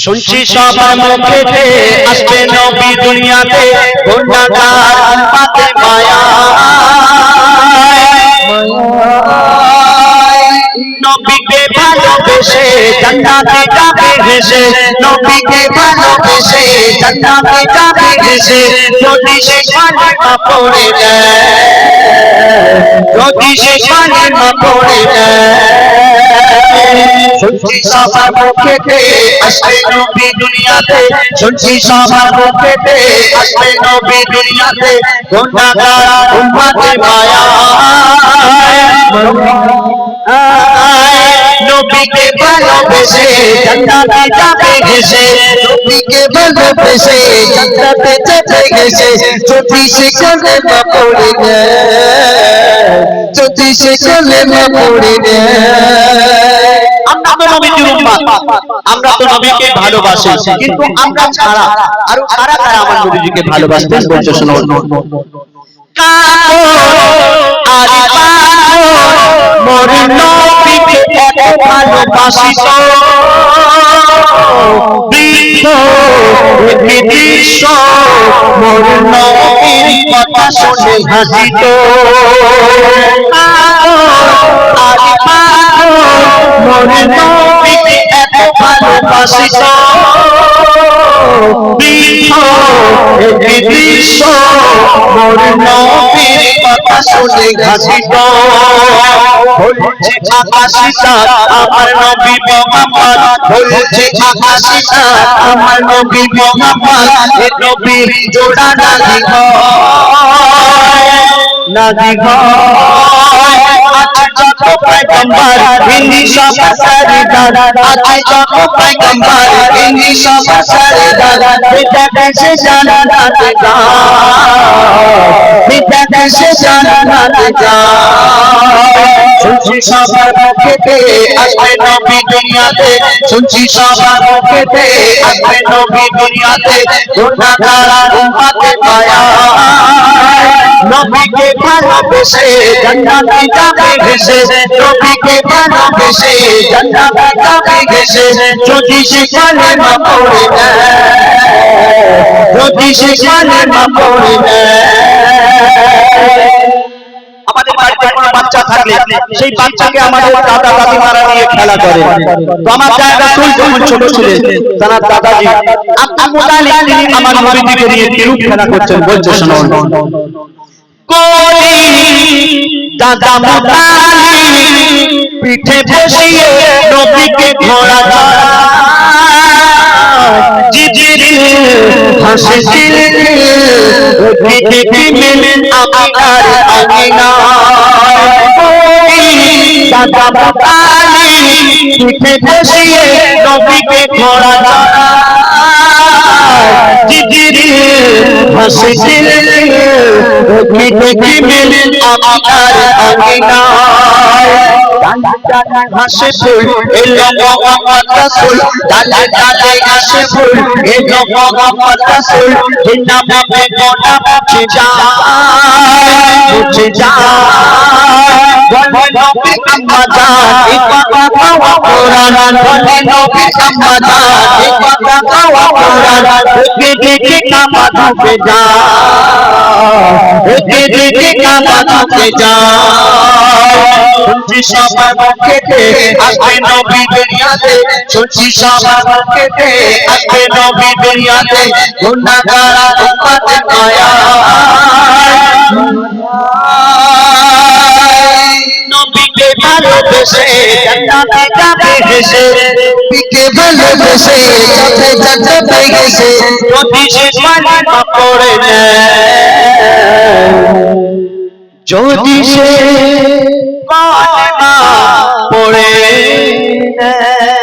শুনছি সবার মুখেতে আসবে নবী দুনিয়াতে গুণাগার উম্মতে মায়া। নবীকে ভালোবেসে জান্নাতে যাবে হেসে। নবীকে ভালোবেসে জান্নাতে যাবে হেসে। যদি সে কালেমা পড়ে নেয় যদি সে কালেমা পড়ে নেয়। শুনছি সবার মুখেতে আসবে নবী দুনিয়াতে শুনছি সবার মুখেতে আসবে নবী দুনিয়াতে গুণাগার উম্মতে মায়া নবীকে ভালোবেসে জান্নাতে যাবে ঘেসে নবীকে ভালোবেসে জান্নাতে যেতে গেছে। যদি সে কলেমা পড়ে নেয় যদি সে কলেমা পড়ে নেয় আমরা তো নবীজির উম্মত আমরা তো নবীকে ভালোবাসি। কিন্তু আমরা ছাড়া, আরও কারা কারা আমার নবীজিকে ভালোবাসতেন? বলছে শোনো। ভালোবাসি তো। বৃদ্ধ মোর নবীর কথা শুনে হাসিত আর মোর নবীকে এত ভালোবাসি মোর নবীর কথা শুনে হাসিত বলছে আকাশিতা আমার নবী মোহাম্মদ জোড়া নাগি আছে যত পয়গম্বর ইনি সব সরদার আছে যত পয়গম্বর ইনি সব সরদার বিদ্যা দেশে জান্নাত যা। বিদ্যা দেশে জান্নাত যা। শুনছি সবার মুখেতে, আসবে নবী দুনিয়াতে। শুনছি সবার মুখেতে, আসবে নবী দুনিয়াতে। গুণাগার উম্মতে মায়া। নবীকে ভালোবেসে জান্নাতে যাবে ঘেসে নবীকে ভালোবেসে জান্নাতে যাবে ঘেসে যদি সে কালেমা পড়ে নেয়, যদি সে কালেমা পড়ে নেয়। আমাদের বাড়িতে কোনো বাচ্চা থাকলে সেই বাচ্চাকে আমাদের দাদা নিয়ে খেলা করে। তো আমার দাদা তুই যখন ছোট ছিলেন তারা দাদাজি তিনি আমার নিয়ে কিরূপ খেলা করছেন, বলছে দাদা পিঠে বসিয়ে নবীকে ঘোড়া দাদা বাতালি পিঠে বসিয়ে নবীকে ঘোড়া জিজির হাসি দিকে দিকে আমিনার আমিনা ঘাসে ফুল এলো যায় শুনছি সবার মুখেতে আসবে নবী দুনিয়াতে। শুনছি সবার মুখেতে আসবে নবী দুনিয়াতে। গুণাগার উম্মতে মায়া হেসে নবীকে ভালোবেসে যাতে পেয়ে গেছে। যদি সে নেয় যদি সে পড়ে নেয়